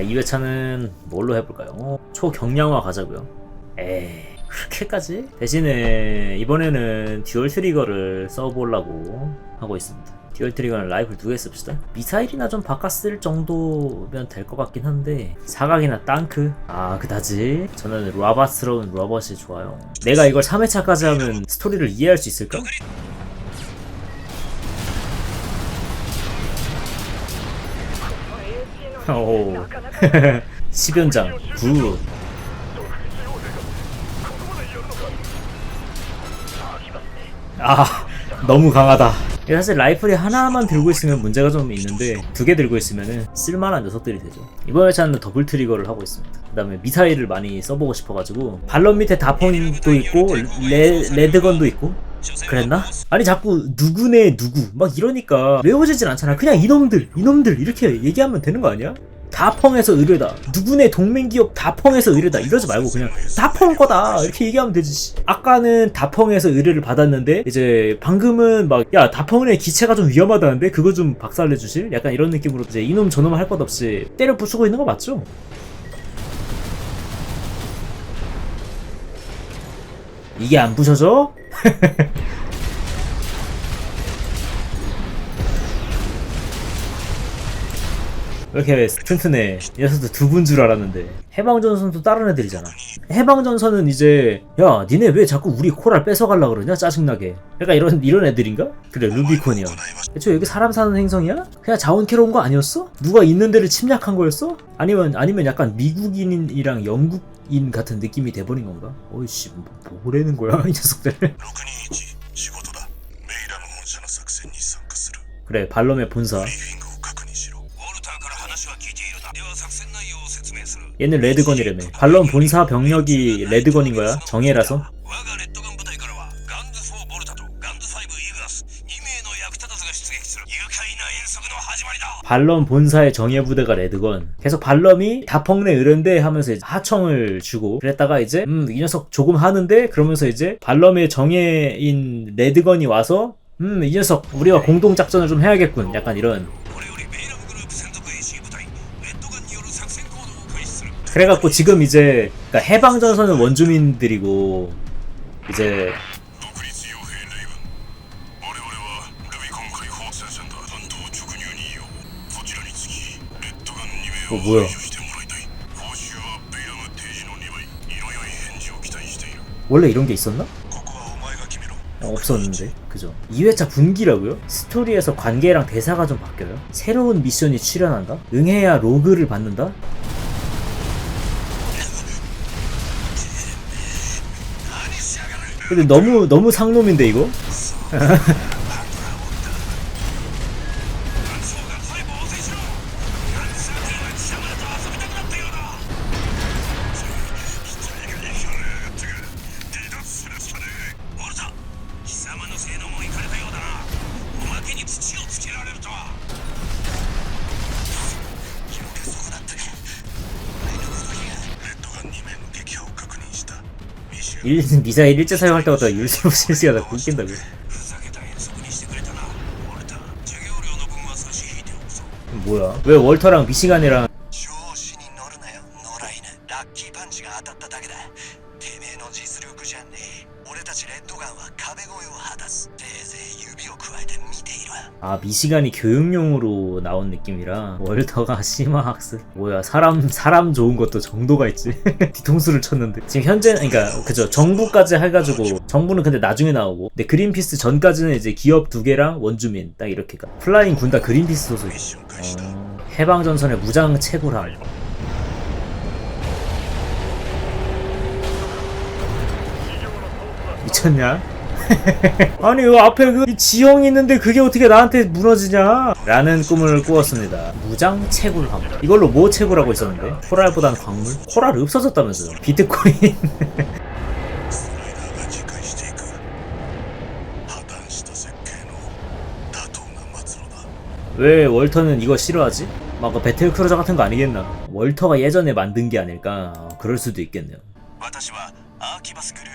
자, 2회차는 뭘로 해볼까요? 초경량화 가자고요. 에이, 그렇게까지? 대신에 이번에는 듀얼 트리거를 써보려고 하고 있습니다. 듀얼 트리거는 라이플 두 개 씁시다. 미사일이나 좀 바꿨을 정도면 될 것 같긴 한데 사각이나 땅크? 아 그다지? 저는 로바스러운 로봇이 좋아요. 내가 이걸 3회차까지 하면 스토리를 이해할 수 있을까? 오. 10연장 굿아 너무 강하다. 사실 라이플이 하나만 들고 있으면 문제가 좀 있는데 두 개 들고 있으면 쓸만한 녀석들이 되죠. 이번 회차는 더블 트리거를 하고 있습니다. 그 다음에 미사일을 많이 써보고 싶어가지고 발런 밑에 다폰도 있고 레, 레드건도 있고 그랬나? 아니 자꾸 누구네 누구 막 이러니까 외워지진 않잖아 그냥 이놈들 이놈들 이렇게 얘기하면 되는 거 아니야? 다펑에서 의뢰다 누구네 동맹기업 다펑에서 의뢰다 이러지 말고 그냥 다 펑 거다 이렇게 얘기하면 되지 씨. 아까는 다펑에서 의뢰를 받았는데 이제 방금은 막 야 다 펑의 기체가 좀 위험하다는데 그거 좀 박살내 주실? 약간 이런 느낌으로 이제 이놈 저놈 할 것 없이 때려 부수고 있는 거 맞죠? 이게 안 부셔져? 왜 이렇게 튼튼해? 이 녀석도 두 분 줄 알았는데 해방전선도 다른 애들이잖아 해방전선은 이제 야 니네 왜 자꾸 우리 코랄 뺏어갈라 그러냐 짜증나게 약간 이런 이런 애들인가? 그래 루비콘이야 애초에 여기 사람 사는 행성이야? 그냥 자원 캐러 온 거 아니었어? 누가 있는 데를 침략한 거였어? 아니면 아니면 약간 미국인이랑 영국 인 같은 느낌이 돼버린 건가? 어이씨 뭐, 뭐라는 거야 이 녀석들 6人一仕事だメイラム本社の作戦に参加する 그래 발럼의 본사 ブリーフィングを確認しろウォルターから話は聞いているなでは作戦内容を説明する 얘는 레드건이라며 발럼 본사 병력이 레드건인 거야 정예라서 我がレッドガン 발럼 본사의 정예부대가 레드건 계속 발럼이 다펑네 으른데 하면서 하청을 주고 그랬다가 이제 음 이 녀석 조금 하는데 그러면서 이제 발럼의 정예인 레드건이 와서 음 이 녀석 우리가 공동 작전을 좀 해야겠군. 약간 이런. 그래갖고 지금 이제 그러니까 해방전선은 원주민들이고 이제 어 뭐야? 원래 이런 게 있었나? 어, 없었는데 그죠 2회차 분기라고요? 스토리에서 관계랑 대사가 좀 바뀌어요 새로운 미션이 출현한다? 응해야 로그를 받는다? 근데 너무 너무 상놈인데 이거? 일, 미사일 일제 사용할 때마다 율세로 실수가 자꾸 웃긴다고. 뭐야? 왜 월터랑 미시간이랑 미시간이 교육용으로 나온 느낌이라 월터가 심화 학습. 뭐야 사람 사람 좋은 것도 정도가 있지. 뒤통수를 쳤는데. 지금 현재 그러니까 그죠. 정부까지 해가지고 정부는 근데 나중에 나오고. 근데 그린피스 전까지는 이제 기업 두 개랑 원주민 딱 이렇게 가. 플라잉 군 다 그린피스 소속이 어, 해방전선의 무장 채굴함. 미쳤냐? 아니 요 앞에 그 지형이 있는데 그게 어떻게 나한테 무너지냐? 라는 꿈을 꾸었습니다. 무장 채굴함. 이걸로 뭐 채굴하고 있었는데? 코랄보단 광물? 코랄 없어졌다면서요. 비트코인. スライダーが自壊していく破綻した設計の打倒が末路だ 왜 월터는 이거 싫어하지? 막 그 배틀크루저 같은 거 아니겠나? 월터가 예전에 만든 게 아닐까? 어, 그럴 수도 있겠네요. 私はアーキバスグル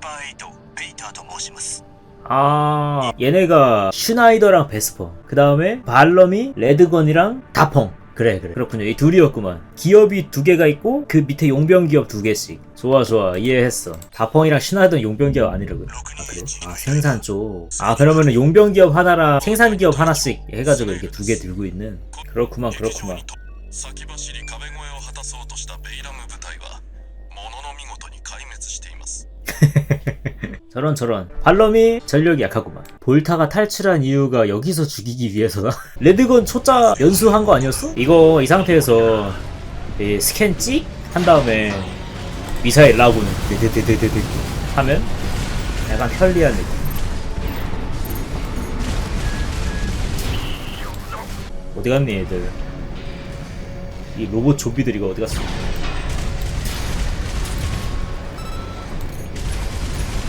8ペイターと申します 아 얘네가 슈나이더랑 베스퍼 그 다음에 발럼이 레드건이랑 다펑 그래 그래 그렇군요 이 둘이었구만 기업이 두 개가 있고 그 밑에 용병 기업 두 개씩 좋아 좋아 이해했어 다펑이랑 신화던 용병 기업 아니라고요 아 그래요? 아 생산 쪽아 그러면은 용병 기업 하나랑 생산 기업 하나씩 해가지고 이렇게 두 개 들고 있는 그렇구만 그렇구만 저런 저런. 발럼이 전력이 약하구만. 볼타가 탈출한 이유가 여기서 죽이기 위해서다. 레드건 초짜 연수한 거 아니었어? 이거 이 상태에서 이 스캔 찍? 한 다음에 미사일 라고는 드드드드드드. 하면 약간 편리한 느낌. 어디 갔니 얘들? 이 로봇 좀비들 이거 어디 갔어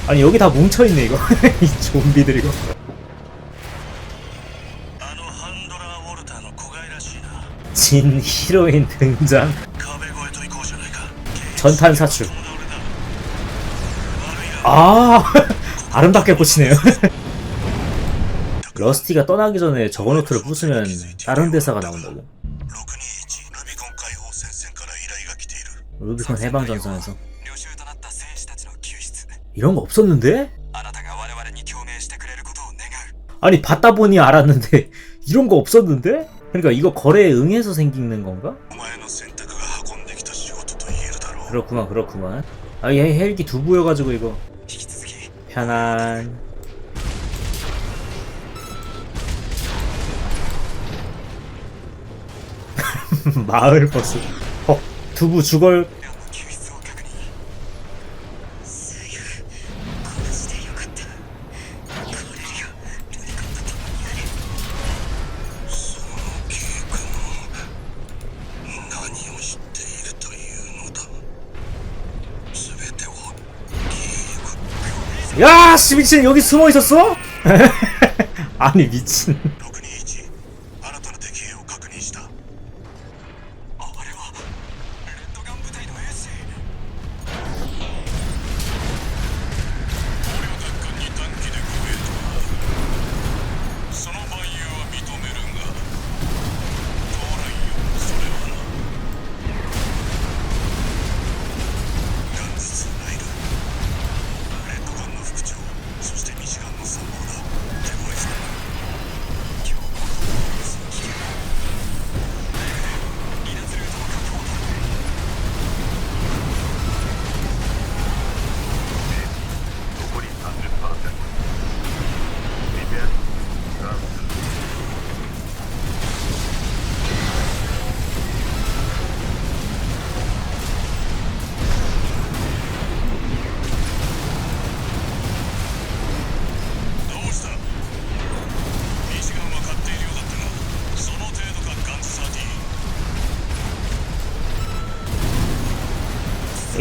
아니 여기 다 뭉쳐있네 이거. 이 좀비들 이거. 진 히로인 등장. 전탄 사출. 아 아름답게 꽂히네요. 러스티가 떠나기 전에 저거노트를 부수면 다른 대사가 나온다고. 루비콘 해방전선에서. 이런 거 없었는데? 아니 받다 보니 알았는데 이런 거 없었는데? 그러니까 이거 거래에 응해서 생기는 건가? 그렇구만 그렇구만. 아얘 헬기 두부여가지고 이거. 편안. 마을버스. 어 두부 죽을 씨 미친 여기 숨어 있었어? 아니 미친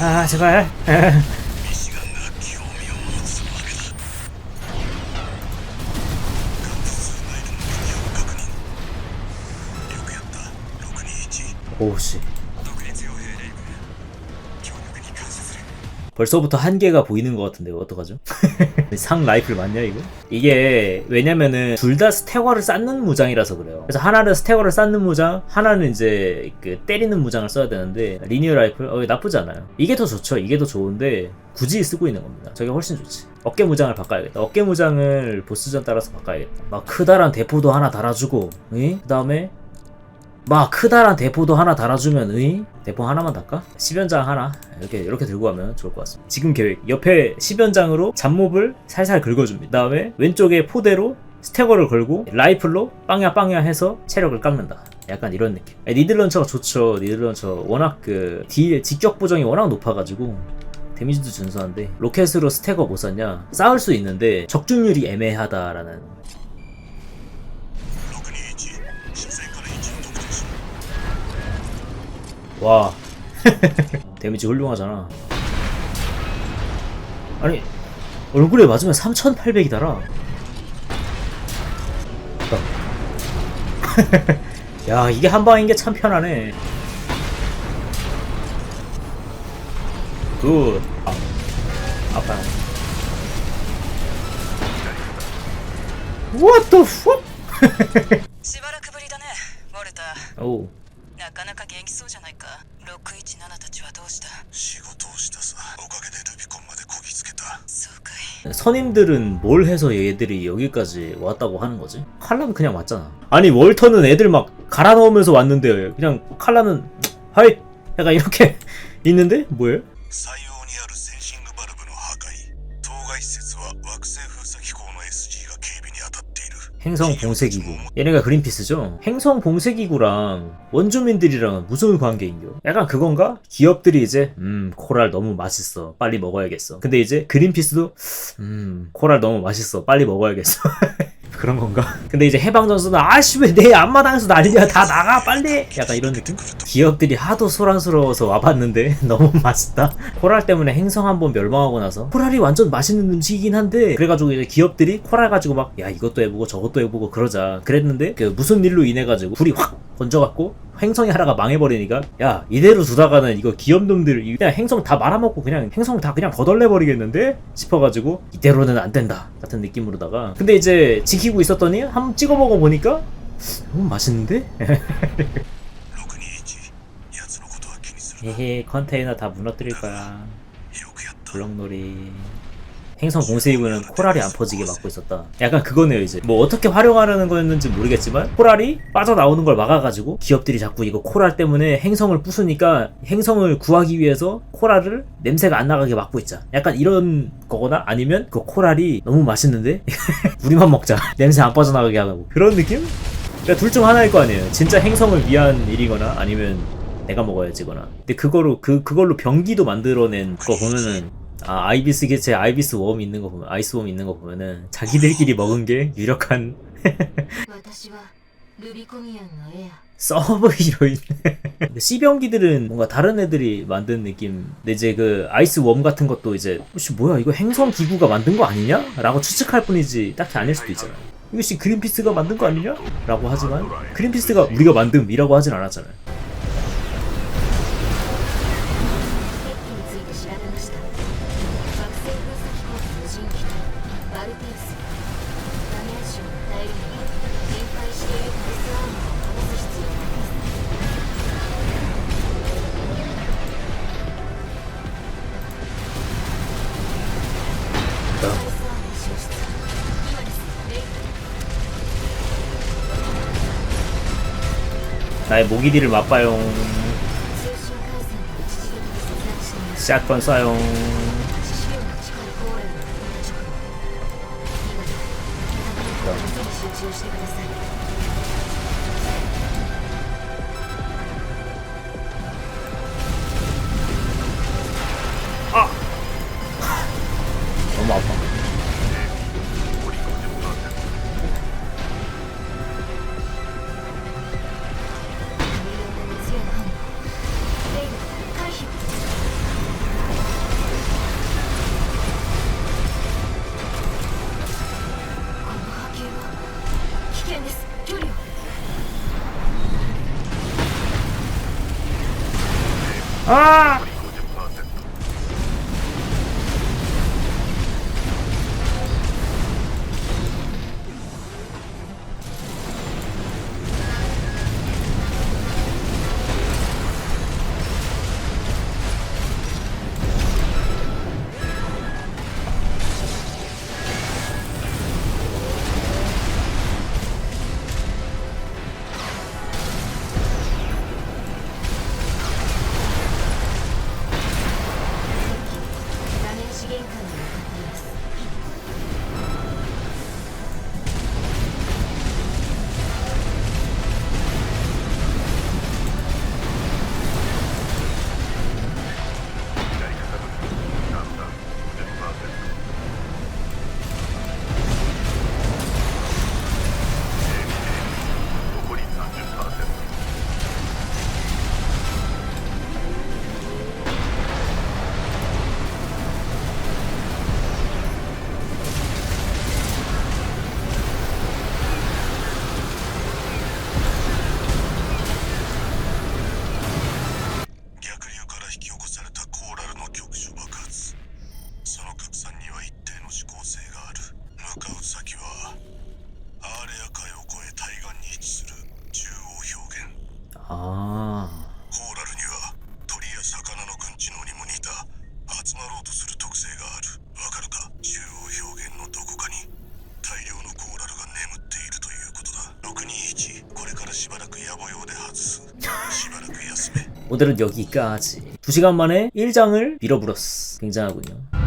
아 제발. 예. 오씨. 벌써부터 한계가 보이는 것 같은데 어떡하죠? 상 라이플 맞냐 이거? 이게 왜냐면은 둘 다 스테거를 쌓는 무장이라서 그래요. 그래서 하나는 스테거를 쌓는 무장, 하나는 이제 그 때리는 무장을 써야 되는데 리니어 라이플 어 나쁘지 않아요. 이게 더 좋죠. 이게 더 좋은데 굳이 쓰고 있는 겁니다. 저게 훨씬 좋지. 어깨 무장을 바꿔야겠다. 어깨 무장을 보스전 따라서 바꿔야겠다. 막 크다란 대포도 하나 달아주고, 그 다음에 막 크다란 대포도 하나 달아주면 의 대포 하나만 달까? 10연장 하나 이렇게 이렇게 들고 가면 좋을 것 같습니다. 지금 계획 옆에 10연장으로 잡몹을 살살 긁어줍니다. 그 다음에 왼쪽에 포대로 스태거를 걸고 라이플로 빵야 빵야 해서 체력을 깎는다. 약간 이런 느낌. 니들 런처가 좋죠. 니들 런처 워낙 그 딜 직격 보정이 워낙 높아가지고 데미지도 준수한데 로켓으로 스태거 못 쐈냐? 싸울 수 있는데 적중률이 애매하다라는 와. 데미지 훌륭하잖아. 아니 얼굴에 맞으면 3800이 달아 야. 이게 한방인게 참 편하네. 굿. 아, 아파 What the fuck? 오. なかなか元気そうじゃないか617たちはどうした仕事をしたさおかげでルビコンまでこぎつけたそうかい 선임들은 뭘 해서 얘들이 여기까지 왔다고 하는 거지? 칼라는 그냥 왔잖아. 아니 월터는 애들 막 갈아 넣으면서 왔는데 그냥 칼라는 하이 약간 이렇게 있는데 뭐예요? 採用 행성 봉쇄기구. 얘네가 그린피스죠? 행성 봉쇄기구랑 원주민들이랑은 무슨 관계인겨? 약간 그건가? 기업들이 이제 음 코랄 너무 맛있어 빨리 먹어야겠어. 근데 이제 그린피스도 음 코랄 너무 맛있어 빨리 먹어야겠어. 그런 건가? 근데 이제 해방전선은 아씨 왜 내 앞마당에서 난리야 다 나가 빨리! 약간 이런 느낌? 기업들이 하도 소란스러워서 와봤는데 너무 맛있다. 코랄 때문에 행성 한번 멸망하고 나서. 코랄이 완전 맛있는 음식이긴 한데 그래가지고 이제 기업들이 코랄 가지고 막 야 이것도 해보고 저것도 해보고 그러자. 그랬는데 그 무슨 일로 인해 가지고 불이 확 번져갖고 행성이 하나가 망해버리니까 야 이대로 두다가는 이거 기업놈들 그냥 행성 다 말아먹고 그냥 행성 다 그냥 거덜내버리겠는데? 싶어가지고 이대로는 안 된다. 같은 느낌으로다가. 근데 이제 지 지키고 있었더니 한번 찍어 먹어 보니까 너무 맛있는데? 에헤 컨테이너 다 무너뜨릴 거야. 블록놀이. 행성 공세이브는 코랄이 안 퍼지게 막고 있었다. 약간 그거네요 이제. 뭐 어떻게 활용하려는 거였는지 모르겠지만 코랄이 빠져나오는 걸 막아가지고 기업들이 자꾸 이거 코랄 때문에 행성을 부수니까 행성을 구하기 위해서 코랄을 냄새가 안 나가게 막고 있자. 약간 이런 거거나 아니면 그 코랄이 너무 맛있는데 우리만 먹자. 냄새 안 빠져나가게 하고 그런 느낌? 그러니까 둘 중 하나일 거 아니에요. 진짜 행성을 위한 일이거나 아니면 내가 먹어야지거나. 근데 그거로 그 그걸로 병기도 만들어낸 거 보면은 아 아이비스 개체 아이비스 웜 있는 거 보면 아이스 웜 있는 거 보면은 자기들끼리 먹은 게 유력한 서브 히로인 근데 C병기들은 뭔가 다른 애들이 만든 느낌 근데 이제 그 아이스 웜 같은 것도 이제 혹시 뭐야 이거 행성 기구가 만든 거 아니냐? 라고 추측할 뿐이지 딱히 아닐 수도 있잖아 이것이 그린피스가 만든 거 아니냐? 라고 하지만 그린피스가 우리가 만듦이라고 하진 않았잖아요 있다. 나의 모기디를 맛봐용. 샷건 쏴용. 너무 오늘은 여기까지. 2시간 만에 1장을 밀어불었어 굉장하군요